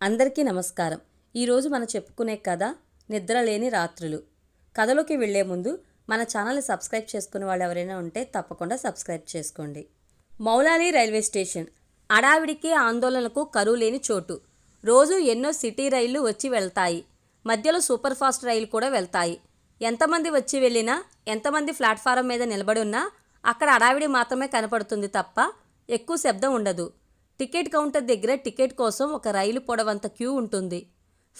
అందరికీ నమస్కారం. ఈరోజు మనం చెప్పుకునే కథ నిద్రలేని రాత్రులు. కథలోకి వెళ్ళే ముందు మన ఛానల్ని సబ్స్క్రైబ్ చేసుకునే వాళ్ళు ఎవరైనా ఉంటే తప్పకుండా సబ్స్క్రైబ్ చేసుకోండి. Moula Ali railway station. అడావిడికి ఆందోళనకు కరువు లేని చోటు. రోజు ఎన్నో సిటీ రైళ్ళు వచ్చి వెళ్తాయి. మధ్యలో సూపర్ ఫాస్ట్ రైలు కూడా వెళ్తాయి. ఎంతమంది వచ్చి వెళ్ళినా ఎంతమంది ప్లాట్ఫారం మీద నిలబడి ఉన్నా అక్కడ అడావిడి మాత్రమే కనపడుతుంది తప్ప ఎక్కువ శబ్దం ఉండదు. టికెట్ కౌంటర్ దగ్గర టికెట్ కోసం ఒక రైలు పొడవంత క్యూ ఉంటుంది.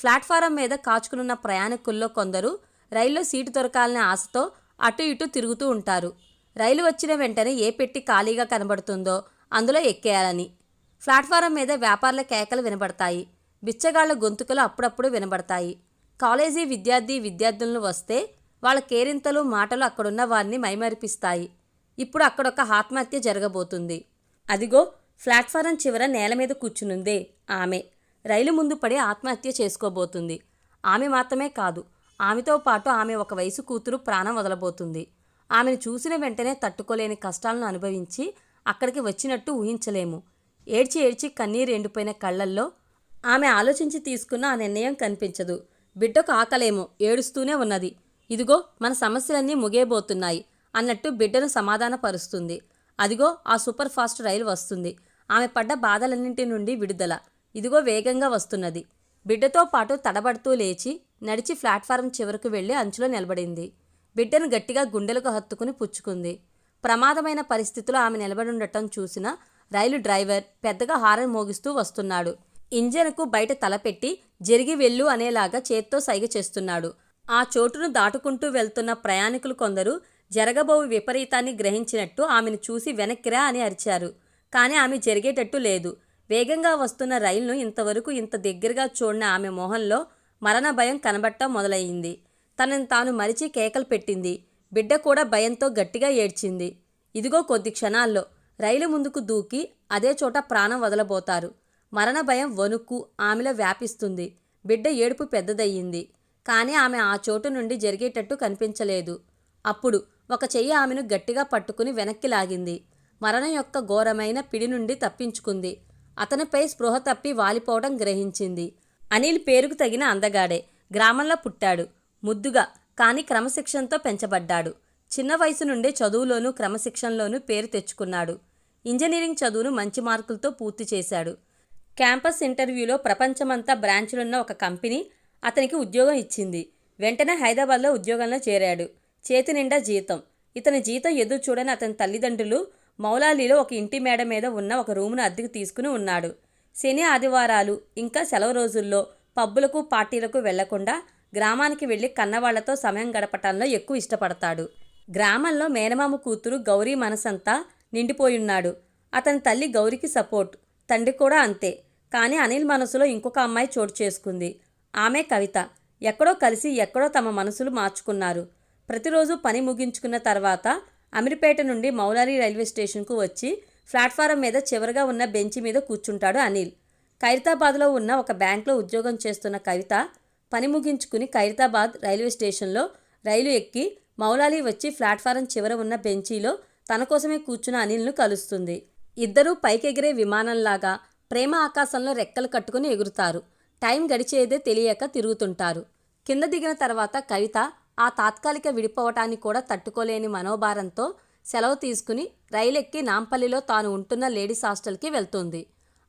ప్లాట్ఫారం మీద కాచుకునున్న ప్రయాణికుల్లో కొందరు రైల్లో సీటు దొరకాలనే ఆశతో అటు ఇటు తిరుగుతూ ఉంటారు. రైలు వచ్చిన వెంటనే ఏ పెట్టి ఖాళీగా కనబడుతుందో అందులో ఎక్కేయాలని. ప్లాట్ఫారం మీద వ్యాపారుల కేకలు వినబడతాయి. బిచ్చగాళ్ళ గొంతుకలు అప్పుడప్పుడు వినబడతాయి. కాలేజీ విద్యార్థి విద్యార్థులను వస్తే వాళ్ళ కేరింతలు మాటలు అక్కడున్న వారిని మైమరిపిస్తాయి. ఇప్పుడు అక్కడొక ఆత్మహత్య జరగబోతుంది. అదిగో ప్లాట్ఫారం చివర నేల మీద కూర్చునుందే ఆమె. రైలు ముందు పడి ఆత్మహత్య చేసుకోబోతుంది. ఆమె మాత్రమే కాదు ఆమెతో పాటు ఆమె ఒక వయసు కూతురు ప్రాణం వదలబోతుంది. ఆమెను చూసిన వెంటనే తట్టుకోలేని కష్టాలను అనుభవించి అక్కడికి వచ్చినట్టు ఊహించలేము. ఏడ్చి ఏడ్చి కన్నీరు ఎండిపోయిన కళ్ళల్లో ఆమె ఆలోచించి తీసుకున్న ఆ నిర్ణయం కనిపించదు. బిడ్డకు ఆకలేమో ఏడుస్తూనే ఉన్నది. ఇదిగో మన సమస్యలన్నీ ముగేబోతున్నాయి అన్నట్టు బిడ్డను సమాధానపరుస్తుంది. అదిగో ఆ సూపర్ ఫాస్ట్ రైలు వస్తుంది. ఆమె పడ్డ బాధలన్నింటి నుండి విడుదల. ఇదిగో వేగంగా వస్తున్నది. బిడ్డతో పాటు తడబడుతూ లేచి నడిచి ప్లాట్ఫారం చివరకు వెళ్ళి అంచులో నిలబడింది. బిడ్డను గట్టిగా గుండెలకు హత్తుకుని పుచ్చుకుంది. ప్రమాదమైన పరిస్థితిలో ఆమె నిలబడి ఉండటం చూసిన రైలు డ్రైవర్ పెద్దగా హారన్ మోగిస్తూ వస్తున్నాడు. ఇంజన్కు బయట తలపెట్టి జరిగి వెళ్ళు అనేలాగా చేత్తో సైగ చేస్తున్నాడు. ఆ చోటును దాటుకుంటూ వెళ్తున్న ప్రయాణికులు కొందరు జరగబోవు విపరీతాన్ని గ్రహించినట్టు ఆమెను చూసి వెనక్కిరా అని అరిచారు. కానీ ఆమె జరిగేటట్టు లేదు. వేగంగా వస్తున్న రైలును ఇంతవరకు ఇంత దగ్గరగా చూడిన ఆమె మొహంలో మరణ భయం కనబట్టం మొదలయ్యింది. తనని తాను మరిచి కేకలు పెట్టింది. బిడ్డ కూడా భయంతో గట్టిగా ఏడ్చింది. ఇదిగో కొద్ది క్షణాల్లో రైలు ముందుకు దూకి అదే చోట ప్రాణం వదలబోతారు. మరణ భయం వణుక్కు ఆమెలో వ్యాపిస్తుంది. బిడ్డ ఏడుపు పెద్దదయ్యింది. కానీ ఆమె ఆ చోటు నుండి జరిగేటట్టు కనిపించలేదు. అప్పుడు ఒక చెయ్యి ఆమెను గట్టిగా పట్టుకుని వెనక్కి లాగింది. మరణం యొక్క ఘోరమైన పిడి నుండి తప్పించుకుంది. అతనిపై స్పృహ తప్పి వాలిపోవడం గ్రహించింది. అనిల్ పేరుకు తగిన అందగాడే. గ్రామంలో పుట్టాడు. ముద్దుగా కానీ క్రమశిక్షణతో పెంచబడ్డాడు. చిన్న వయసు నుండే చదువులోనూ క్రమశిక్షణలోనూ పేరు తెచ్చుకున్నాడు. ఇంజనీరింగ్ చదువును మంచి మార్కులతో పూర్తి చేశాడు. క్యాంపస్ ఇంటర్వ్యూలో ప్రపంచమంతా బ్రాంచులున్న ఒక కంపెనీ అతనికి ఉద్యోగం ఇచ్చింది. వెంటనే హైదరాబాద్లో ఉద్యోగంలో చేరాడు. చేతి నిండా జీతం. ఇతని జీతం ఎదురు చూడని అతని తల్లిదండ్రులు మౌలాలీలో ఒక ఇంటి మేడ మీద ఉన్న ఒక రూమును అద్దెకు తీసుకుని ఉన్నాడు. శని ఆదివారాలు ఇంకా సెలవు రోజుల్లో పబ్బులకు పార్టీలకు వెళ్ళకుండా గ్రామానికి వెళ్ళి కన్నవాళ్ళతో సమయం గడపటంలో ఎక్కువ ఇష్టపడతాడు. గ్రామంలో మేనమామ కూతురు గౌరీ మనసంతా నిండిపోయున్నాడు. అతని తల్లి గౌరికి సపోర్ట్ తండ్రి కూడా అంతే. కానీ అనిల్ మనసులో ఇంకొక అమ్మాయి చోటు చేసుకుంది. ఆమె కవిత. ఎక్కడో కలిసి ఎక్కడో తమ మనసులు మార్చుకున్నారు. ప్రతిరోజు పని ముగించుకున్న తర్వాత అమీర్పేట నుండి మౌలారి రైల్వే స్టేషన్కు వచ్చి ప్లాట్ఫారం మీద చివరగా ఉన్న బెంచి మీద కూర్చుంటాడు అనిల్. ఖైరతాబాద్లో ఉన్న ఒక బ్యాంక్లో ఉద్యోగం చేస్తున్న కవిత పని ముగించుకుని ఖైరతాబాద్ రైల్వే స్టేషన్లో రైలు ఎక్కి మౌలాలి వచ్చి ప్లాట్ఫారం చివర ఉన్న బెంచీలో తన కోసమే కూర్చున్న అనిల్ను కలుస్తుంది. ఇద్దరూ పైకెగిరే విమానంలాగా ప్రేమ ఆకాశంలో రెక్కలు కట్టుకుని ఎగురుతారు. టైం గడిచేదే తెలియక తిరుగుతుంటారు. కింద దిగిన తర్వాత కవిత ఆ తాత్కాలిక విడిపోవటాన్ని కూడా తట్టుకోలేని మనోభారంతో సెలవు తీసుకుని రైలెక్కి నాంపల్లిలో తాను ఉంటున్న లేడీస్ హాస్టల్కి వెళ్తుంది.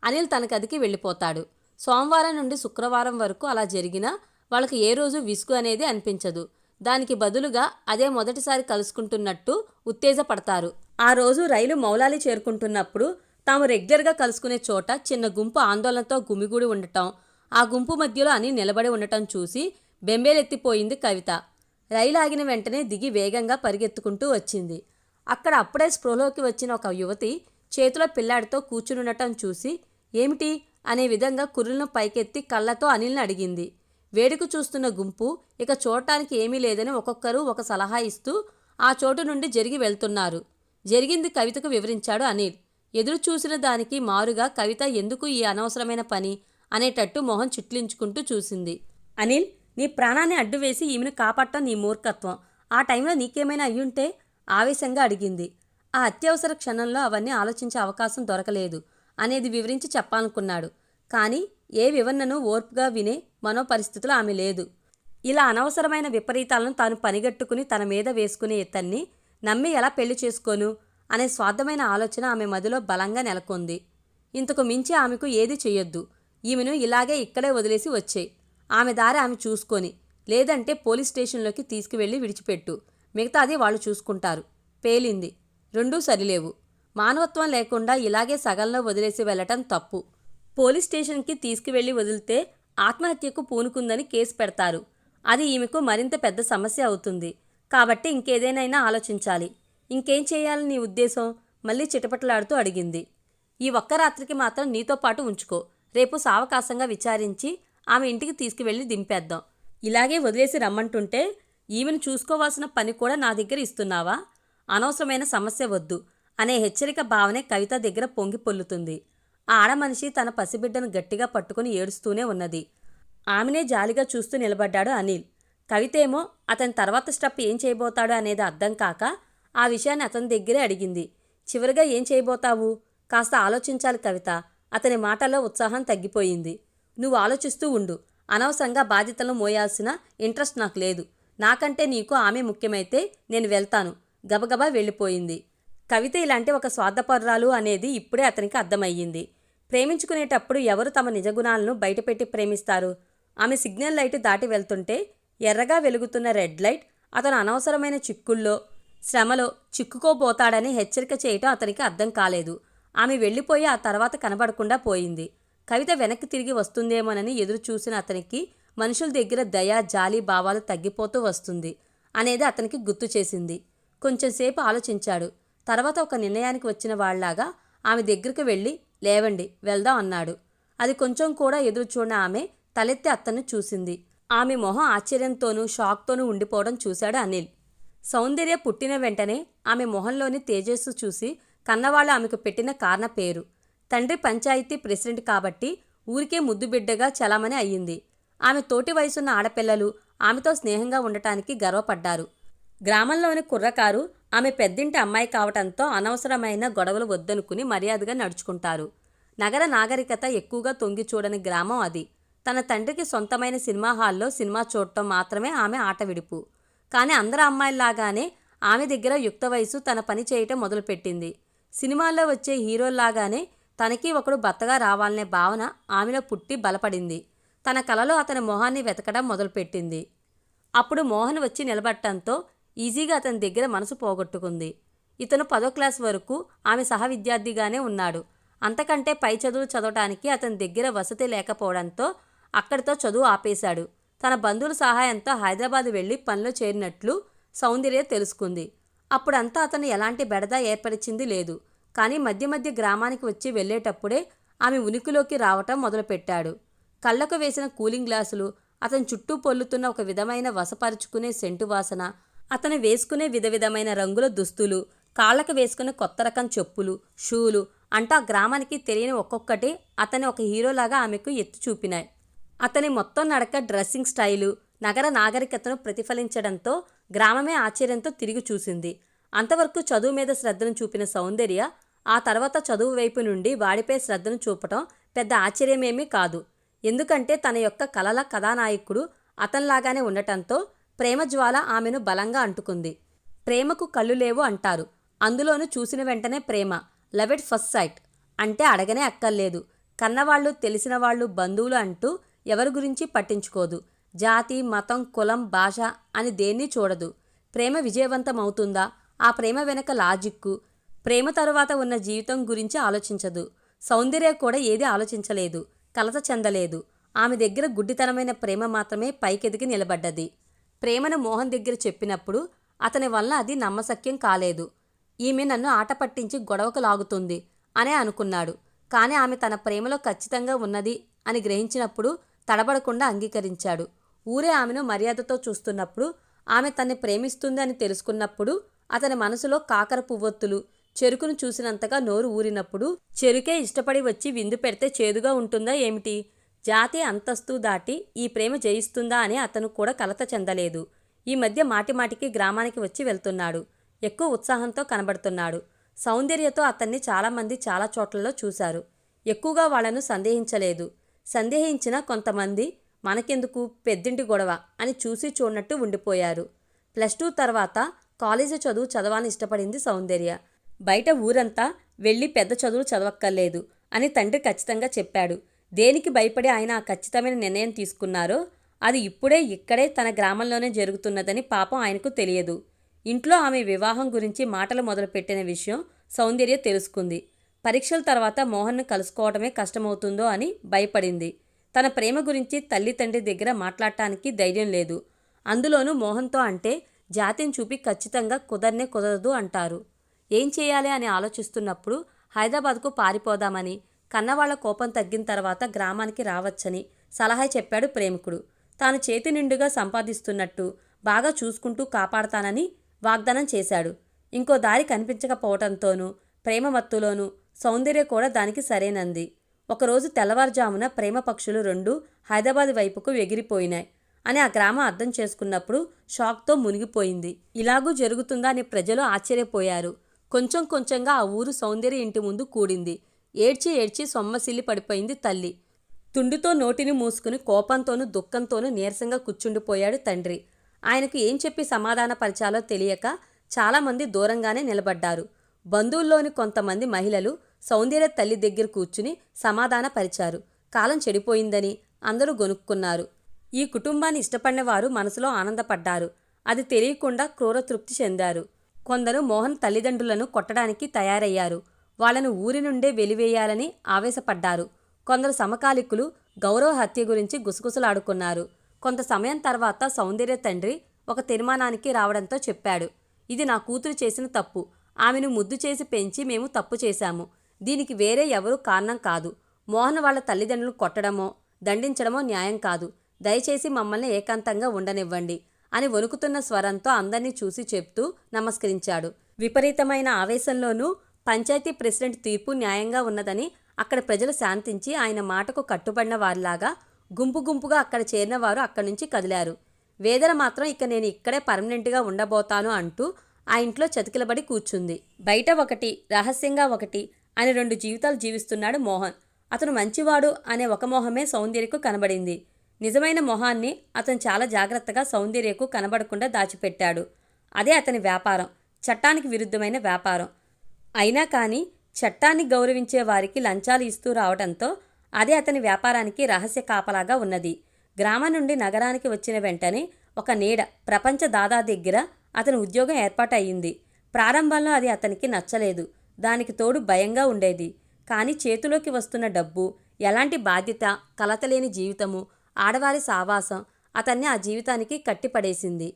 అనిల్ తన గదికి వెళ్ళిపోతాడు. సోమవారం నుండి శుక్రవారం వరకు అలా జరిగినా వాళ్ళకి ఏ రోజు విసుగు అనేది అనిపించదు. దానికి బదులుగా అదే మొదటిసారి కలుసుకుంటున్నట్టు ఉత్తేజపడతారు. ఆ రోజు రైలు మౌలాలి చేరుకుంటున్నప్పుడు తాము రెగ్యులర్గా కలుసుకునే చోట చిన్న గుంపు ఆందోళనతో గుమిగూడి ఉండటం ఆ గుంపు మధ్యలో అని నిలబడి ఉండటం చూసి బెంబేలెత్తిపోయింది కవిత. రైలు ఆగిన వెంటనే దిగి వేగంగా పరిగెత్తుకుంటూ వచ్చింది. అక్కడ అప్పుడే స్పృహలోకి వచ్చిన ఒక యువతి చేతిలో పిల్లాడితో కూర్చునుండటం చూసి ఏమిటి? అనే విధంగా కుర్రులను పైకెత్తి కళ్ళతో అనిల్ని అడిగింది. వేడుక చూస్తున్న గుంపు ఇక చూడటానికి ఏమీ లేదని ఒక్కొక్కరు ఒక సలహా ఇస్తూ ఆ చోటు నుండి జరిగి వెళ్తున్నారు. జరిగింది కవితకు వివరించాడు అనిల్. ఎదురు చూసిన దానికి మారుగా కవిత ఎందుకు ఈ అనవసరమైన పని? అనేటట్టు మొహం చిట్లించుకుంటూ చూసింది. అనిల్ నీ ప్రాణాన్ని అడ్డు వేసి ఈమెను కాపాడటం నీ మూర్ఖత్వం. ఆ టైంలో నీకేమైనా అయ్యుంటే ఆవేశంగా అడిగింది. ఆ అత్యవసర క్షణంలో అవన్నీ ఆలోచించే అవకాశం దొరకలేదు అనేది వివరించి చెప్పాలనుకున్నాడు. కానీ ఏ వివరణను ఓర్పుగా వినే మనోపరిస్థితులు ఆమె లేదు. ఇలా అనవసరమైన విపరీతాలను తాను పనిగట్టుకుని తన మీద వేసుకునే ఇతన్ని నమ్మి ఎలా పెళ్ళి చేసుకోను అనే స్వార్థమైన ఆలోచన ఆమె మదిలో బలంగా నెలకొంది. ఇంతకు మించి ఆమెకు ఏది చెయ్యొద్దు. ఈమెను ఇలాగే ఇక్కడే వదిలేసి వచ్చే ఆమె దారి ఆమె చూసుకొని లేదంటే పోలీస్ స్టేషన్లోకి తీసుకువెళ్ళి విడిచిపెట్టు. మిగతాది వాళ్ళు చూసుకుంటారు. పేలింది. రెండూ సరిలేవు. మానవత్వం లేకుండా ఇలాగే సగంలో వదిలేసి వెళ్ళటం తప్పు. పోలీస్ స్టేషన్కి తీసుకువెళ్ళి వదిలితే ఆత్మహత్యకు పూనుకుందని కేసు పెడతారు. అది ఈమెకు మరింత పెద్ద సమస్య అవుతుంది. కాబట్టి ఇంకేదేనైనా ఆలోచించాలి. ఇంకేం చేయాలని నీ ఉద్దేశం? మళ్ళీ చిటపటలాడుతూ అడిగింది. ఈ ఒక్క రాత్రికి మాత్రం నీతో పాటు ఉంచుకో. రేపు సావకాశంగా విచారించి ఆమె ఇంటికి తీసుకువెళ్ళి దింపేద్దాం. ఇలాగే వదిలేసి రమ్మంటుంటే ఈమెను చూసుకోవాల్సిన పని కూడా నా దగ్గర ఇస్తున్నావా? అనవసరమైన సమస్య వద్దు అనే హెచ్చరిక భావనే కవిత దగ్గర పొంగి పొల్లుతుంది. ఆ ఆడమనిషి తన పసిబిడ్డను గట్టిగా పట్టుకుని ఏడుస్తూనే ఉన్నది. ఆమెనే జాలిగా చూస్తూ నిలబడ్డాడు అనిల్. కవితేమో అతని తర్వాత స్టెప్ ఏం చేయబోతాడు అనేది అర్థం కాక ఆ విషయాన్ని అతని దగ్గరే అడిగింది. చివరిగా ఏం చేయబోతావు? కాస్త ఆలోచించాలి కవిత. అతని మాటల్లో ఉత్సాహం తగ్గిపోయింది. నువ్వు ఆలోచిస్తూ ఉండు. అనవసరంగా బాధ్యతలను మోయాల్సిన ఇంట్రెస్ట్ నాకు లేదు. నాకంటే నీకు ఆమె ముఖ్యమైతే నేను వెళ్తాను. గబగబా వెళ్ళిపోయింది. కవిత ఇలాంటి ఒక స్వార్థపరురాలు అనేది ఇప్పుడే అతనికి అర్థమయ్యింది. ప్రేమించుకునేటప్పుడు ఎవరు తమ నిజగుణాలను బయటపెట్టి ప్రేమిస్తారు? ఆమె సిగ్నల్ లైట్ దాటి వెళ్తుంటే ఎర్రగా వెలుగుతున్న రెడ్ లైట్ అతను అనవసరమైన చిక్కుల్లో శ్రమలో చిక్కుకోబోతాడని హెచ్చరిక చేయటం అతనికి అర్థం కాలేదు. ఆమె వెళ్ళిపోయి ఆ తర్వాత కనబడకుండా పోయింది. కవిత వెనక్కి తిరిగి వస్తుందేమోనని ఎదురు చూసిన అతనికి మనుషుల దగ్గర దయ జాలి భావాలు తగ్గిపోతూ వస్తుంది అనేది అతనికి గుర్తు చేసింది. కొంచెంసేపు ఆలోచించాడు. తర్వాత ఒక నిర్ణయానికి వచ్చిన వాళ్ళలాగా ఆమె దగ్గరకు వెళ్ళి లేవండి వెళ్దాం అన్నాడు. అది కొంచెం కూడా ఎదురు చూడని ఆమె తలెత్తి అతన్ని చూసింది. ఆమె మొహం ఆశ్చర్యంతోనూ షాక్తోనూ ఉండిపోవడం చూశాడు అనిల్. సౌందర్య పుట్టిన వెంటనే ఆమె మొహంలోని తేజస్సు చూసి కన్నవాళ్ళు ఆమెకు పెట్టిన కారణ పేరు. తండ్రి పంచాయతీ ప్రెసిడెంట్ కాబట్టి ఊరికే ముద్దుబిడ్డగా చలామణి అయ్యింది. ఆమె తోటి వయసున్న ఆడపిల్లలు ఆమెతో స్నేహంగా ఉండటానికి గర్వపడ్డారు. గ్రామంలోని కుర్రకారు ఆమె పెద్దింటి అమ్మాయి కావటంతో అనవసరమైన గొడవలు వద్దనుకుని మర్యాదగా నడుచుకుంటారు. నగర నాగరికత ఎక్కువగా తొంగి చూడని గ్రామం అది. తన తండ్రికి సొంతమైన సినిమా హాల్లో సినిమా చూడటం మాత్రమే ఆమె ఆట విడుపు. కానీ అందరు అమ్మాయిల్లాగానే ఆమె దగ్గర యుక్త వయసు తన పని చేయటం మొదలుపెట్టింది. సినిమాల్లో వచ్చే హీరోల్లాగానే తనకి ఒకడు భర్తగా రావాలనే భావన ఆమెలో పుట్టి బలపడింది. తన కలలో అతని మొహాన్ని వెతకడం మొదలుపెట్టింది. అప్పుడు మోహన్ వచ్చి నిలబడటంతో ఈజీగా అతని దగ్గర మనసు పోగొట్టుకుంది. ఇతను పదో క్లాస్ వరకు ఆమె సహ విద్యార్థిగానే ఉన్నాడు. అంతకంటే పై చదువులు చదవటానికి అతని దగ్గర వసతి లేకపోవడంతో అక్కడితో చదువు ఆపేశాడు. తన బంధువుల సహాయంతో హైదరాబాద్ వెళ్ళి పనిలో చేరినట్లు సౌందర్య తెలుసుకుంది. అప్పుడంతా అతను ఎలాంటి బెడద ఏర్పరిచింది లేదు. కానీ మధ్య మధ్య గ్రామానికి వచ్చి వెళ్ళేటప్పుడే ఆమె ఉనికిలోకి రావటం మొదలుపెట్టాడు. కళ్ళకు వేసిన కూలింగ్ గ్లాసులు అతని చుట్టూ పొల్లుతున్న ఒక విధమైన వసపరుచుకునే సెంటు వాసన అతను వేసుకునే విధవిధమైన రంగుల దుస్తులు కాళ్ళకు వేసుకునే కొత్త రకం చెప్పులు షూలు అంటూ ఆ గ్రామానికి తెలియని ఒక్కొక్కటి అతని ఒక హీరోలాగా ఆమెకు ఎత్తు చూపినాయి. అతని మొత్తం నడక డ్రెస్సింగ్ స్టైలు నగర నాగరికతను ప్రతిఫలించడంతో గ్రామమే ఆశ్చర్యంతో తిరిగి చూసింది. అంతవరకు చదువు మీద శ్రద్ధను చూపిన సౌందర్య ఆ తర్వాత చదువు వైపు నుండి వాడిపై శ్రద్ధను చూపటం పెద్ద ఆశ్చర్యమేమీ కాదు. ఎందుకంటే తన యొక్క కలల కథానాయకుడు అతనిలాగానే ఉండటంతో ప్రేమ జ్వాల ఆమెను బలంగా అంటుకుంది. ప్రేమకు కళ్ళు లేవు అంటారు. అందులోనూ చూసిన వెంటనే ప్రేమ లవ్ ఇట్ ఫస్ట్ సైట్ అంటే అడగనే అక్కర్లేదు. కన్నవాళ్ళు తెలిసిన వాళ్ళు బంధువులు అంటూ ఎవరి గురించి పట్టించుకోదు. జాతి మతం కులం భాష అని దేన్ని చూడదు. ప్రేమ విజయవంతమవుతుందా ఆ ప్రేమ వెనక లాజిక్కు ప్రేమ తరువాత ఉన్న జీవితం గురించి ఆలోచించదు. సౌందర్య కూడా ఏది ఆలోచించలేదు. కలత చెందలేదు. ఆమె దగ్గర గుడ్డితనమైన ప్రేమ మాత్రమే పైకెదిగి నిలబడ్డది. ప్రేమను మోహన్ దగ్గర చెప్పినప్పుడు అతని వల్ల అది నమ్మశక్యం కాలేదు. ఈమె నన్ను ఆట పట్టించి గొడవకు లాగుతుంది అనే అనుకున్నాడు. కానీ ఆమె తన ప్రేమలో ఖచ్చితంగా ఉన్నది అని గ్రహించినప్పుడు తడబడకుండా అంగీకరించాడు. ఊరే ఆమెను మర్యాదతో చూస్తున్నప్పుడు ఆమె తన్ని ప్రేమిస్తుంది అని తెలుసుకున్నప్పుడు అతని మనసులో కాకర పువ్వొత్తులు చెరుకును చూసినంతగా నోరు ఊరినప్పుడు చెరుకే ఇష్టపడి వచ్చి విందు పెడితే చేదుగా ఉంటుందా ఏమిటి? జాతి అంతస్తు దాటి ఈ ప్రేమ జయిస్తుందా అని అతను కూడా కలత చెందలేదు. ఈ మధ్య మాటిమాటికి గ్రామానికి వచ్చి వెళ్తున్నాడు. ఎక్కువ ఉత్సాహంతో కనబడుతున్నాడు. సౌందర్యతో అతన్ని చాలామంది చాలా చోట్లలో చూశారు. ఎక్కువగా వాళ్ళను సందేహించలేదు. సందేహించిన కొంతమంది మనకెందుకు పెద్దింటి గొడవ అని చూసి చూడనట్టు ఉండిపోయారు. ప్లస్ టూ తర్వాత కాలేజీ చదువు చదవాలని ఇష్టపడింది సౌందర్య. బయట ఊరంతా వెళ్ళి పెద్ద చదువులు చదవక్కర్లేదు అని తండ్రి ఖచ్చితంగా చెప్పాడు. దేనికి భయపడి ఆయన ఆ ఖచ్చితమైన నిర్ణయం తీసుకున్నారో అది ఇప్పుడే ఇక్కడే తన గ్రామంలోనే జరుగుతున్నదని పాపం ఆయనకు తెలియదు. ఇంట్లో ఆమె వివాహం గురించి మాటలు మొదలుపెట్టిన విషయం సౌందర్య తెలుసుకుంది. పరీక్షల తర్వాత మోహన్ను కలుసుకోవడమే కష్టమవుతుందో అని భయపడింది. తన ప్రేమ గురించి తల్లి తండ్రి దగ్గర మాట్లాడటానికి ధైర్యం లేదు. అందులోనూ మోహన్తో అంటే జాతిని చూపి ఖచ్చితంగా కుదరనే కుదరదు అంటారు. ఏం చేయాలి అని ఆలోచిస్తున్నప్పుడు హైదరాబాద్కు పారిపోదామని కన్నవాళ్ళ కోపం తగ్గిన తర్వాత గ్రామానికి రావచ్చని సలహా చెప్పాడు ప్రేమికుడు. తాను చేతి నిండుగా సంపాదిస్తున్నట్టు బాగా చూసుకుంటూ కాపాడతానని వాగ్దానం చేశాడు. ఇంకో దారి కనిపించకపోవటంతోనూ ప్రేమ మత్తులోనూ సౌందర్య కూడా దానికి సరేనంది. ఒకరోజు తెల్లవారుజామున ప్రేమ పక్షులు రెండు హైదరాబాద్ వైపుకు ఎగిరిపోయినాయి అని ఆ గ్రామం అర్థం చేసుకున్నప్పుడు షాక్తో మునిగిపోయింది. ఇలాగూ జరుగుతుందా అని ప్రజలు ఆశ్చర్యపోయారు. కొంచెం కొంచెంగా ఆ ఊరు సౌందర్య ఇంటి ముందు కూడింది. ఏడ్చి ఏడ్చి సొమ్మసిల్లి పడిపోయింది తల్లి. తుండుతో నోటిని మూసుకుని కోపంతోనూ దుఃఖంతోనూ నీరసంగా కూర్చుండిపోయాడు తండ్రి. ఆయనకు ఏం చెప్పి సమాధానపరచాలో తెలియక చాలామంది దూరంగానే నిలబడ్డారు. బంధువుల్లోని కొంతమంది మహిళలు సౌందర్య తల్లి దగ్గర కూర్చుని సమాధానపరిచారు కాలం చెడిపోయిందని అందరూ గొనుక్కున్నారు. ఈ కుటుంబాన్ని ఇష్టపడిన వారు మనసులో ఆనందపడ్డారు. అది తెలియకుండా క్రూర తృప్తి చెందారు. కొందరు మోహన్ తల్లిదండ్రులను కొట్టడానికి తయారయ్యారు. వాళ్ళను ఊరి నుండే వెలివేయాలని ఆవేశపడ్డారు. కొందరు సమకాలికులు గౌరవ హత్య గురించి గుసగుసలాడుకున్నారు. కొంత సమయం తర్వాత సౌందర్య తండ్రి ఒక తీర్మానానికి రావడంతో చెప్పాడు. ఇది నా కూతురు చేసిన తప్పు. ఆమెను ముద్దు చేసి పెంచి మేము తప్పు చేశాము. దీనికి వేరే ఎవరూ కారణం కాదు. మోహన్ వాళ్ళ తల్లిదండ్రులు కొట్టడమో దండించడమో న్యాయం కాదు. దయచేసి మమ్మల్ని ఏకాంతంగా ఉండనివ్వండి. అని వణుకుతున్న స్వరంతో అందర్నీ చూసి చెప్తూ నమస్కరించాడు. విపరీతమైన ఆవేశంలోనూ పంచాయతీ ప్రెసిడెంట్ తీర్పు న్యాయంగా ఉన్నదని అక్కడ ప్రజలు శాంతించి ఆయన మాటకు కట్టుబడిన వారిలాగా గుంపు గుంపుగా అక్కడ చేరిన వారు అక్కడి నుంచి కదిలారు. వేదన మాత్రం ఇక నేను ఇక్కడే పర్మనెంట్గా ఉండబోతాను అంటూ ఆ ఇంట్లో చతికిలబడి కూర్చుంది. బయట ఒకటి రహస్యంగా ఒకటి అని రెండు జీవితాలు జీవిస్తున్నాడు మోహన్. అతను మంచివాడు అనే ఒక మోహమే సౌందర్యకు కనబడింది. నిజమైన మొహాన్ని అతను చాలా జాగ్రత్తగా సౌందర్యకు కనబడకుండా దాచిపెట్టాడు. అదే అతని వ్యాపారం. చట్టానికి విరుద్ధమైన వ్యాపారం. అయినా కానీ చట్టాన్ని గౌరవించే వారికి లంచాలు ఇస్తూ రావడంతో అదే అతని వ్యాపారానికి రహస్య కాపలాగా ఉన్నది. గ్రామం నుండి నగరానికి వచ్చిన వెంటనే ఒక నీడ ప్రపంచ దాదా దగ్గర అతని ఉద్యోగం ఏర్పాటయ్యింది. ప్రారంభంలో అది అతనికి నచ్చలేదు. దానికి తోడు భయంగా ఉండేది. కానీ చేతిలోకి వస్తున్న డబ్బు ఎలాంటి బాధ్యత కలతలేని జీవితము ఆడవారి సావాసం అతన్ని ఆ జీవితానికి కట్టిపడేసింది.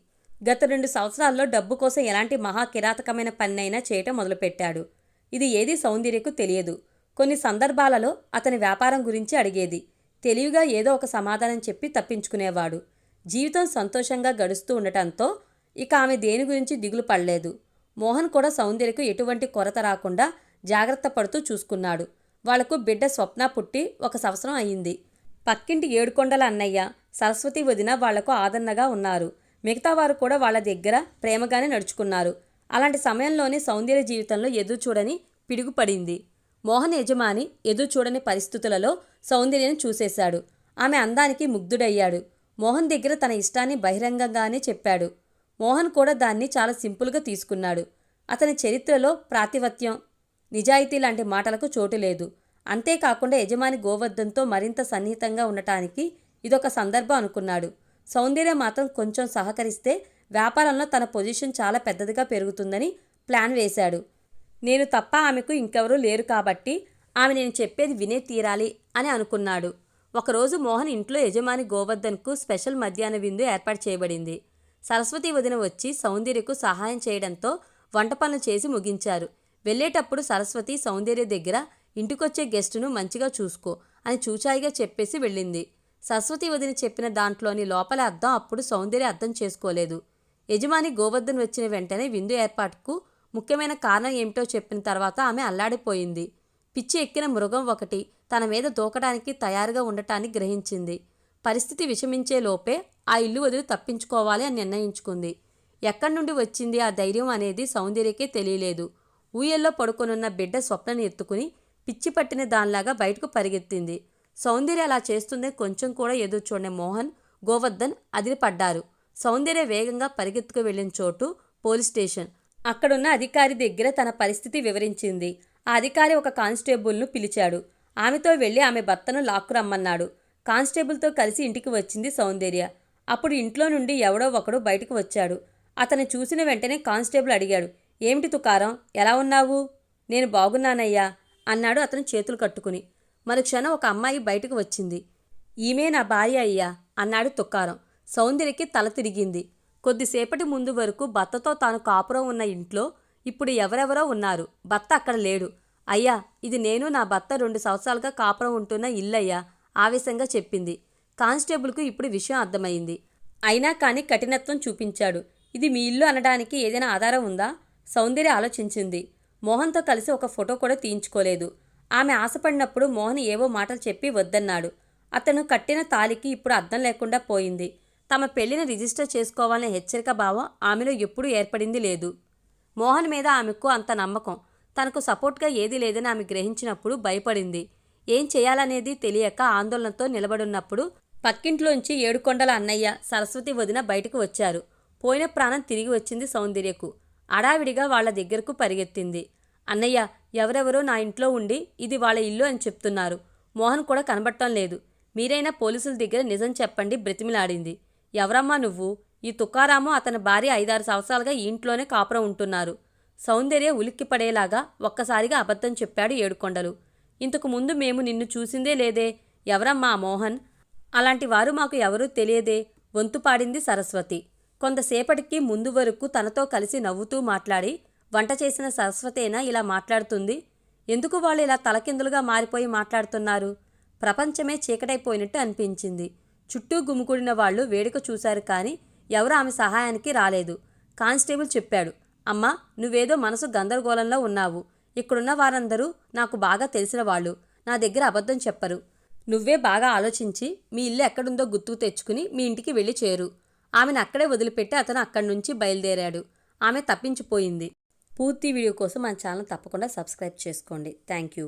గత రెండు సంవత్సరాల్లో డబ్బు కోసం ఎలాంటి మహా కిరాతకమైన పన్నైనా చేయటం మొదలుపెట్టాడు. ఇది ఏది సౌందర్యకు తెలియదు. కొన్ని సందర్భాలలో అతని వ్యాపారం గురించి అడిగేది. తెలివిగా ఏదో ఒక సమాధానం చెప్పి తప్పించుకునేవాడు. జీవితం సంతోషంగా గడుస్తూ ఉండటంతో ఇక ఆమె దేని గురించి దిగులు పడలేదు. మోహన్ కూడా సౌందర్యకు ఎటువంటి కొరత రాకుండా జాగ్రత్త పడుతూ చూసుకున్నాడు. వాళ్ళకు బిడ్డ స్వప్న పుట్టి ఒక సంవత్సరం అయింది. పక్కింటి ఏడుకొండల అన్నయ్య సరస్వతి వదిన వాళ్ళకు ఆదరణగా ఉన్నారు. మిగతా వారు కూడా వాళ్ళ దగ్గర ప్రేమగానే నడుచుకున్నారు. అలాంటి సమయంలోనే సౌందర్య జీవితంలో ఎదురు చూడని పిడుగుపడింది. మోహన్ యజమాని ఎదురు చూడని పరిస్థితులలో సౌందర్యను చూసేశాడు. ఆమె అందానికి ముగ్ధుడయ్యాడు. మోహన్ దగ్గర తన ఇష్టాన్ని బహిరంగంగానే చెప్పాడు. మోహన్ కూడా దాన్ని చాలా సింపుల్గా తీసుకున్నాడు. అతని చరిత్రలో ప్రాతివత్యం నిజాయితీ లాంటి మాటలకు చోటు లేదు. అంతేకాకుండా యజమాని గోవర్ధన్తో మరింత సన్నిహితంగా ఉండటానికి ఇదొక సందర్భం అనుకున్నాడు. సౌందర్య మాత్రం కొంచెం సహకరిస్తే వ్యాపారంలో తన పొజిషన్ చాలా పెద్దదిగా పెరుగుతుందని ప్లాన్ వేశాడు. నేను తప్ప ఆమెకు ఇంకెవరూ లేరు కాబట్టి ఆమె నేను చెప్పేది వినే తీరాలి అని అనుకున్నాడు. ఒకరోజు మోహన్ ఇంట్లో యజమాని గోవర్ధన్కు స్పెషల్ మధ్యాహ్న విందు ఏర్పాటు చేయబడింది. సరస్వతి వదిన వచ్చి సౌందర్యకు సహాయం చేయడంతో వంట పనులు చేసి ముగించారు. వెళ్ళేటప్పుడు సరస్వతి సౌందర్య దగ్గర ఇంటికొచ్చే గెస్టును మంచిగా చూసుకో అని చూచాయిగా చెప్పేసి వెళ్ళింది. సరస్వతి వదిన చెప్పిన దాంట్లోని లోపల అర్థం అప్పుడు సౌందర్య అర్థం చేసుకోలేదు. యజమాని గోవర్ధన్ వచ్చిన వెంటనే విందు ఏర్పాటుకు ముఖ్యమైన కారణం ఏమిటో చెప్పిన తర్వాత ఆమె అల్లాడిపోయింది. పిచ్చి ఎక్కిన మృగం ఒకటి తన మీద దూకడానికి తయారుగా ఉండటాన్ని గ్రహించింది. పరిస్థితి విషమించే లోపే ఆ ఇల్లు వదిలి తప్పించుకోవాలి అని నిర్ణయించుకుంది. ఎక్కడి నుండి వచ్చింది ఆ ధైర్యం అనేది సౌందర్యకే తెలియలేదు. ఊయల్లో పడుకొనున్న బిడ్డ స్వప్నని ఎత్తుకుని పిచ్చి పట్టిన దానిలాగా బయటకు పరిగెత్తింది. సౌందర్య అలా చేస్తుందే కొంచెం కూడా ఎదురు చూడని మోహన్ గోవర్ధన్ అదిరిపడ్డారు. సౌందర్య వేగంగా పరిగెత్తుకు వెళ్ళిన చోటు పోలీస్ స్టేషన్. అక్కడున్న అధికారి దగ్గర తన పరిస్థితి వివరించింది. ఆ అధికారి ఒక కానిస్టేబుల్ను పిలిచాడు. ఆమెతో వెళ్ళి ఆమె భర్తను లాక్కు రమ్మన్నాడు. కానిస్టేబుల్తో కలిసి ఇంటికి వచ్చింది సౌందర్య. అప్పుడు ఇంట్లో నుండి ఎవడో ఒకడు బయటకు వచ్చాడు. అతను చూసిన వెంటనే కానిస్టేబుల్ అడిగాడు ఏమిటి తుకారం? ఎలా ఉన్నావు? నేను బాగున్నానయ్యా. అన్నాడు అతను చేతులు కట్టుకుని. మరుక్షణం ఒక అమ్మాయి బయటకు వచ్చింది. ఈమె నా భార్య అయ్యా అన్నాడు తుక్కారం సౌందర్యకి తల తిరిగింది. కొద్దిసేపటి ముందు వరకు భర్తతో తాను కాపురం ఉన్న ఇంట్లో ఇప్పుడు ఎవరెవరో ఉన్నారు. భర్త అక్కడ లేడు. అయ్యా ఇది నేను నా భర్త రెండు సంవత్సరాలుగా కాపురం ఉంటున్న ఇల్లయ్యా ఆవేశంగా చెప్పింది. కానిస్టేబుల్కు ఇప్పుడు విషయం అర్థమైంది. అయినా కానీ కఠినత్వం చూపించాడు. ఇది మీ ఇల్లు అనడానికి ఏదైనా ఆధారం ఉందా? సౌందర్య ఆలోచించింది. మోహన్తో కలిసి ఒక ఫోటో కూడా తీయించుకోలేదు. ఆమె ఆశపడినప్పుడు మోహన్ ఏవో మాటలు చెప్పి వద్దన్నాడు. అతను కట్టిన తాలికి ఇప్పుడు అర్థం లేకుండా పోయింది. తమ పెళ్ళిని రిజిస్టర్ చేసుకోవాలనే హెచ్చరిక భావం ఆమెలో ఎప్పుడూ ఏర్పడింది లేదు. మోహన్ మీద ఆమెకు అంత నమ్మకం. తనకు సపోర్ట్గా ఏదీ లేదని ఆమె గ్రహించినప్పుడు భయపడింది. ఏం చేయాలనేది తెలియక ఆందోళనతో నిలబడున్నప్పుడు పక్కింట్లోంచి ఏడుకొండల అన్నయ్య సరస్వతి వదిన బయటకు వచ్చారు. పోయిన ప్రాణం తిరిగి వచ్చింది సౌందర్యకు. అడావిడిగా వాళ్ళ దగ్గరకు పరిగెత్తింది. అన్నయ్య ఎవరెవరో నా ఇంట్లో ఉండి ఇది వాళ్ళ ఇల్లు అని చెప్తున్నారు. మోహన్ కూడా కనబడటం లేదు. మీరైనా పోలీసుల దగ్గర నిజం చెప్పండి బ్రతిమిలాడింది. ఎవరమ్మా నువ్వు? ఈ తుకారాము అతని భార్య ఐదారు సంవత్సరాలుగా ఈ ఇంట్లోనే కాపురం ఉంటున్నారు. సౌందర్య ఉలిక్కి పడేలాగా ఒక్కసారిగా అబద్ధం చెప్పాడు ఏడుకొండలు. ఇంతకు ముందు మేము నిన్ను చూసిందే లేదే. ఎవరమ్మా మోహన్? అలాంటి వారు మాకు ఎవరూ తెలియదే వంతుపాడింది సరస్వతి. కొంతసేపటికి ముందు వరకు తనతో కలిసి నవ్వుతూ మాట్లాడి వంట చేసిన సరస్వతేనా ఇలా మాట్లాడుతుంది? ఎందుకు వాళ్ళు ఇలా తలకిందులుగా మారిపోయి మాట్లాడుతున్నారు? ప్రపంచమే చీకటైపోయినట్టు అనిపించింది. చుట్టూ గుమికూడిన వాళ్ళు వేడుక చూశారు కానీ ఎవరు ఆమె సహాయానికి రాలేదు. కానిస్టేబుల్ చెప్పాడు అమ్మా నువ్వేదో మనసు గందరగోళంలో ఉన్నావు. ఇక్కడున్న వారందరూ నాకు బాగా తెలిసిన వాళ్ళు. నా దగ్గర అబద్ధం చెప్పరు. నువ్వే బాగా ఆలోచించి మీ ఇల్లు ఎక్కడుందో గుర్తుకు తెచ్చుకుని మీ ఇంటికి వెళ్ళి చేరు. ఆమెను అక్కడే వదిలిపెట్టి అతను అక్కడి నుంచి బయలుదేరాడు. ఆమె తప్పించిపోయింది. పూర్తి వీడియో కోసం మన ఛానల్ తప్పకుండా సబ్స్క్రైబ్ చేసుకోండి. Thank you.